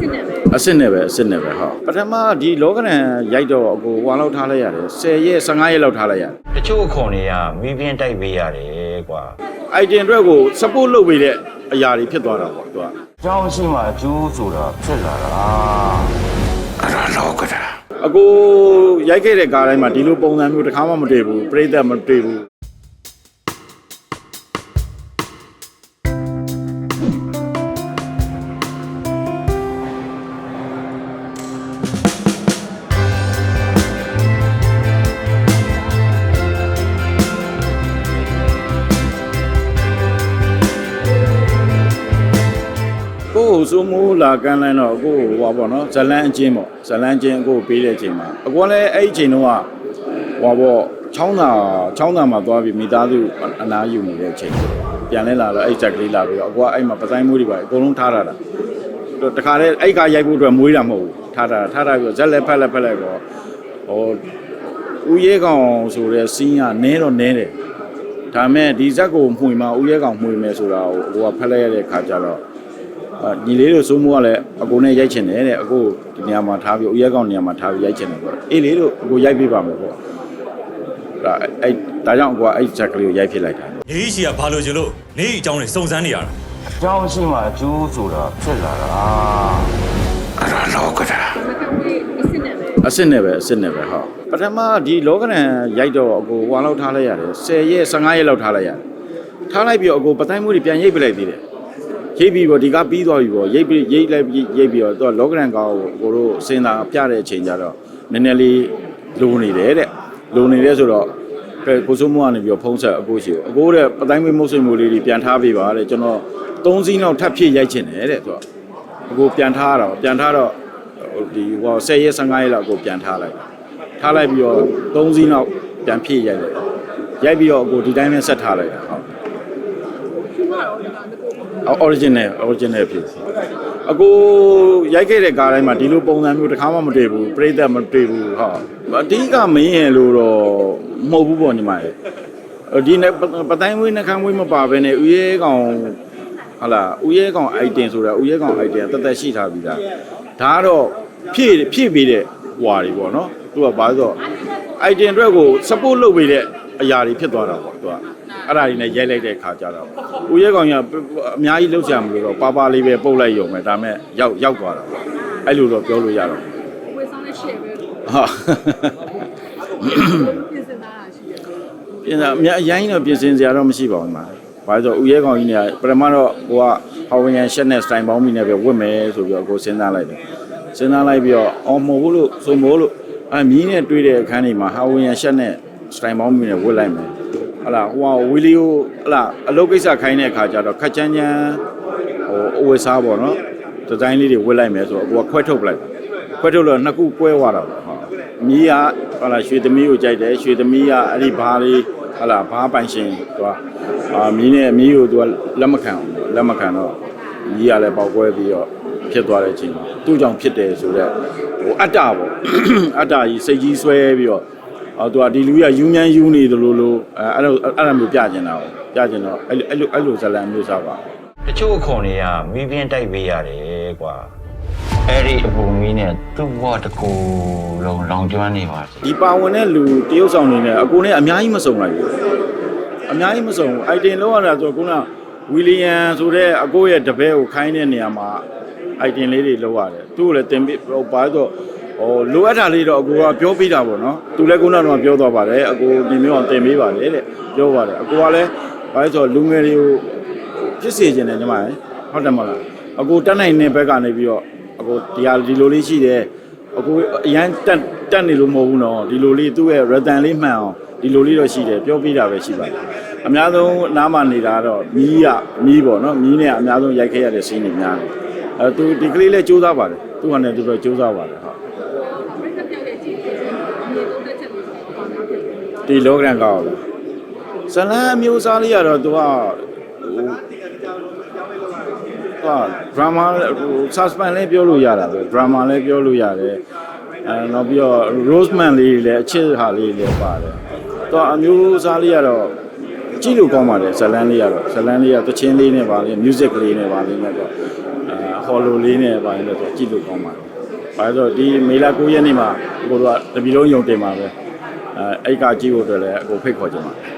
စစ်နဲ့ပဲအစ်စ်နဲ့ပဲအစ်စ်နဲ့ပဲဟုတ်ပထမဒီလောကရန်ရိုက်တော့အကိုဟွာလောက်ထားလိုက်ရတယ်10ရက်15ရက်လောက်ထားလိုက်ရတယ်တချို့အခွန်တွေကမီးပြင်းတိုက်ပေးရတယ်ကွာအိုက်တင်အတွက်ကို support လုပ်ပေးတဲ့အရာတွေဖြစ်သွားတာပေါ့သူကကြောင်းရှိမှအကျိုးဆိုတာဖြစ်လာတာအဲ့ဒါလောကတာအကိုရိုက်ခဲ့တဲ့ကားတိုင်းမှာဒီလိုပုံစံမျိုးတစ်ခါမှမတွေ့ဘူးပြိသက်မတွေ့ဘူး စိုးမိုးလာကမ်းလန်းတော့ကိုယ်ဟိုပါပေါ့နော်ဇလန်းအချင်းပေါ့ဇလန်းအချင်းကိုယ်ပေးတဲ့အချိန်မှာအကွာလည်းအဲ့ဒီအချိန်တုန်းကဟိုပါပေါ့ချောင်းသာချောင်းသာမှာသွားပြီးမိသားစုအနားယူနေတဲ့အချိန်ပြန်လဲလာတော့အဲ့ဇက်ကလေးလာပြီးတော့အကွာအဲ့မှာပဆိုင်မိုးတွေပါအကုန်လုံးထားရတာတခါတည်းအဲ့ကရိုက်ဖို့အတွက်မွေးတာမဟုတ်ဘူးထားတာထားတာပြီးတော့ဇက်လက်ဖက်လက်ဖက်လက်တော့ဟိုဦးရဲကောင်ဆိုတဲ့စီးကနဲတော့နဲတယ်ဒါပေမဲ့ဒီဇက်ကိုမှွေမှာဦးရဲကောင်မှွေမယ်ဆိုတာကိုဟိုကဖက်လိုက်ရတဲ့ခါကျတော့အာ ညီလေးတို့စိုးမိုးကလည်းအကိုနဲ့ရိုက်ချင်တယ်တဲ့အကိုဒီနေရာမှာထားပြီးဦးရဲကောင်နေရာမှာထားပြီးရိုက်ချင်တယ်ပေါ့အေးလေးတို့အကိုရိုက်ပေးပါမယ်ပေါ့ဒါအဲ့ဒါကြောင့်အကိုကအဲ့ချက်ကလေးကိုရိုက်ဖြစ်လိုက်တာနေရှိကဘာလို့ကျလို့နေအကြောင်းတွေစုံစမ်းနေရတာကြောင်းရှိမှအကျိုးဆိုတာဖြစ်လာတာအဲ့ဒါလောကတာမကဝေးစစ်နဲ့ပဲအစ်စ်နဲ့ပဲအစ်စ်နဲ့ပဲဟုတ်ပထမဒီလောကရန်ရိုက်တော့အကိုဟွာလောက်ထားလိုက်ရတယ်10ရက်15ရက်လောက်ထားလိုက်ရတယ်ထားလိုက်ပြီးတော့အကိုပတိုင်းမှုတွေပြန်ရိတ်ပြလိုက်သေးတယ် ရိတ်ပြီးတော့ဒီကပြီးသွားပြီပေါ့ရိတ်ပြီးရိတ်လိုက်ပြီးရိတ်ပြီးတော့သူကလောကရန်ကောကိုအကိုတို့စဉ်းစားပြတဲ့အချိန်ကျတော့နည်းနည်းလေးလိုနေတယ်တဲ့လိုနေတယ်ဆိုတော့ကဲကိုစိုးမိုးကနေပြီးတော့ဖုံးဆက်အကိုရှိကိုအကိုတဲ့ပတိုင်းမွေးမုတ်ဆွေမိုးလေးတွေပြန်ထားပေးပါတဲ့ကျွန်တော်၃စီးလောက်ထပ်ဖြည့်ရိုက်ချင်တယ်တဲ့သူကအကိုပြန်ထားရတာပေါ့ပြန်ထားတော့ဟိုဒီဟို10ရက်15ရက်လောက်အကိုပြန်ထားလိုက်ထားလိုက်ပြီးတော့၃စီးလောက်ပြန်ဖြည့်ရိုက်လိုက်ရိုက်ပြီးတော့အကိုဒီတိုင်းပဲဆက်ထားလိုက်တာဟုတ် သူကတော့ဒီကောင်တကူ original original ဖြစ်စီအကိုရိုက်ခဲ့တဲ့ကားတိုင်းမှာဒီလိုပုံစံမျိုးတစ်ခါမှမတွေ့ဘူးပြိသက်မတွေ့ဘူးဟုတ်အဓိကမင်းရင်လို့တော့မဟုတ်ဘူးပေါ့ညီမရဲ့ဒီနဲ့ပတိုင်းဝေးနှခမ်းဝေးမပါဘဲနဲ့ဦးရဲကောင်ဟာလာဦးရဲကောင် item ဆိုတာဦးရဲကောင် item တသက်ရှိထားပြီလားဒါကတော့ဖြည့်ဖြည့်ပေးတဲ့ဟွာတွေပေါ့နော်သူကဘာလို့ဆို item အတွက်ကို support လုပ်ပေးတဲ့အရာတွေဖြစ်သွားတာပေါ့သူက အဲ့ဒါတွေနဲ့ရိုက်လိုက်တဲ့ခါကြတော့ဦးရဲကောင်ကအများကြီးလှုပ်ရှားမလို့တော့ပါပါလေးပဲပုတ်လိုက်ရုံပဲဒါမဲ့ရောက်ရောက်သွားတာပေါ့အဲ့လိုတော့ပြောလို့ရတော့ ဝေးဆောင်နဲ့ရှယ်ပဲ ဟာ ပြင်စင်တာရှိတယ် ပြင်စာအများအရင်တော့ပြင်ဆင်စရာတော့မရှိပါဘူးမှာဘာလို့ဆိုဦးရဲကောင်ကြီးเนี่ยပထမတော့ကိုကဟောင်ဝရန်ရှက်နဲ့စတိုင်ပေါင်းမိနဲ့ပဲဝတ်မယ်ဆိုပြီးတော့ကိုစဉ်းစားလိုက်တယ်စဉ်းစားလိုက်ပြီးတော့အော်မဟုတ်ဘူးလို့ဆိုမိုးလို့အမီးနဲ့တွေ့တဲ့အခန်းတွေမှာဟောင်ဝရန်ရှက်နဲ့စတိုင်ပေါင်းမိနဲ့ဝတ်လိုက်မယ် ဟလာဟိုဝီလီယိုဟလာအလုပ်ကိစ္စခိုင်းတဲ့အခါကျတော့ခက်ချမ်းချမ်းဟိုအဝယ်စားပေါ့နော်ဒီဇိုင်းလေးတွေဝတ်လိုက်မယ်ဆိုတော့ကိုကခွဲထုတ်ပလိုက်ခွဲထုတ်လို့နှစ်ခုကွဲသွားတာပေါ့ဟုတ်မီးကဟလာရွှေသမီးကိုကြိုက်တယ်ရွှေသမီးကအဲ့ဒီဘားလေးဟလာဘားပိုင်ရှင်သူကအာမီးနဲ့မီးကိုသူကလက်မခံဘူးလက်မခံတော့မီးကလည်းပေါက်ကွဲပြီးတော့ဖြစ်သွားတဲ့အချိန်မှာသူ့ကြောင့်ဖြစ်တယ်ဆိုတော့ဟိုအတ္တပေါ့အတ္တကြီးစိတ်ကြီးဆွဲပြီးတော့ အော်သူကဒီလူကြီးကယူမြန်းယူနေတယ်လို့လို့အဲအဲ့လိုအဲ့လိုမျိုးပြကျင်တာပေါ့ပြကျင်တော့အဲ့လိုအဲ့လိုအဲ့လိုဇလံမျိုးစားပါတချို့အခွန်တွေကမီးပြင်းတိုက်ပေးရတယ်ကွာအဲ့ဒီအပူမီးနဲ့သူ့ဘဝတစ်ခုလုံးလောင်ကျွမ်းနေပါစေဒီပါဝင်တဲ့လူတရုပ်ဆောင်နေနဲ့အကိုနဲ့အများကြီးမစုံလိုက်ဘူးအများကြီးမစုံဘူးအိုက်တင်လောက်ရတာဆိုခုနဝီလီယံဆိုတဲ့အကိုရဲ့တပည့်ကိုခိုင်းတဲ့နေရာမှာအိုက်တင်လေးတွေလောက်ရတယ်သူ့ကိုလည်းတင်ပြီးဟိုဘာလို့ ဟိုလိုအပ်တာလေးတော့အကိုကပြောပြတာပေါ့နော်သူလည်းခုနကတော့ပြောသွားပါတယ်အကိုဒီမျိုးအောင်တင်ပေးပါတယ်တဲ့ပြောပါတယ်အကိုကလည်းဘာလို့ဆိုလူငယ်တွေကိုဖြစ်စေခြင်းနဲ့ညီမရယ်ဟုတ်တယ်မဟုတ်လားအကိုတက်နိုင်တဲ့ဘက်ကနေပြီးတော့အကိုတရားဒီလိုလေးရှိတယ်အခုအရန်တက်တက်နေလို့မဟုတ်ဘူးနော်ဒီလိုလေးသူ့ရဲ့ return လေးမှန်အောင်ဒီလိုလေးတော့ရှိတယ်ပြောပြတာပဲရှိပါတယ်အများဆုံးနားမနေတာတော့မီးရမီးပေါ့နော်မီးနဲ့အများဆုံးရိုက်ခဲ့ရတဲ့စီးနေများတယ်အဲသူဒီကလေးလည်းစူးစမ်းပါတယ်သူကလည်းသူတော့စူးစမ်းပါတယ်ဟုတ် ဒီလောကရန်ကောက်လားဇလန်အမျိုးစားလေးကတော့သူကဟိုသူက drama ဟို suspense လည်းပြောလို့ရတာပဲ drama လည်းပြောလို့ရတယ်အဲနောက်ပြီးတော့ roseman လေးတွေလည်းအချစ်ဟာလေးတွေလည်းပါတယ်သူကအမျိုးစားလေးကတော့ဟကြည့်လို့ကောင်းပါတယ်ဇလန်းလေးကတော့ဇလန်းလေးကသချင်းလေးနဲ့ပါလေ music လေးနဲ့ပါလေနဲ့တော့အဲဟော်လိုလေးနဲ့ပါလေတော့ကြည့်လို့ကောင်းပါတယ်။ ဘာလို့လဲဆိုတော့ဒီမေလာ9ရက်နေ့မှာကိုတို့ကတပီလုံးယုံတင်ပါပဲအဲအဲ့ကကြည့်ဖို့အတွက်လည်းအကိုဖိတ်ခေါ်ကြပါမယ်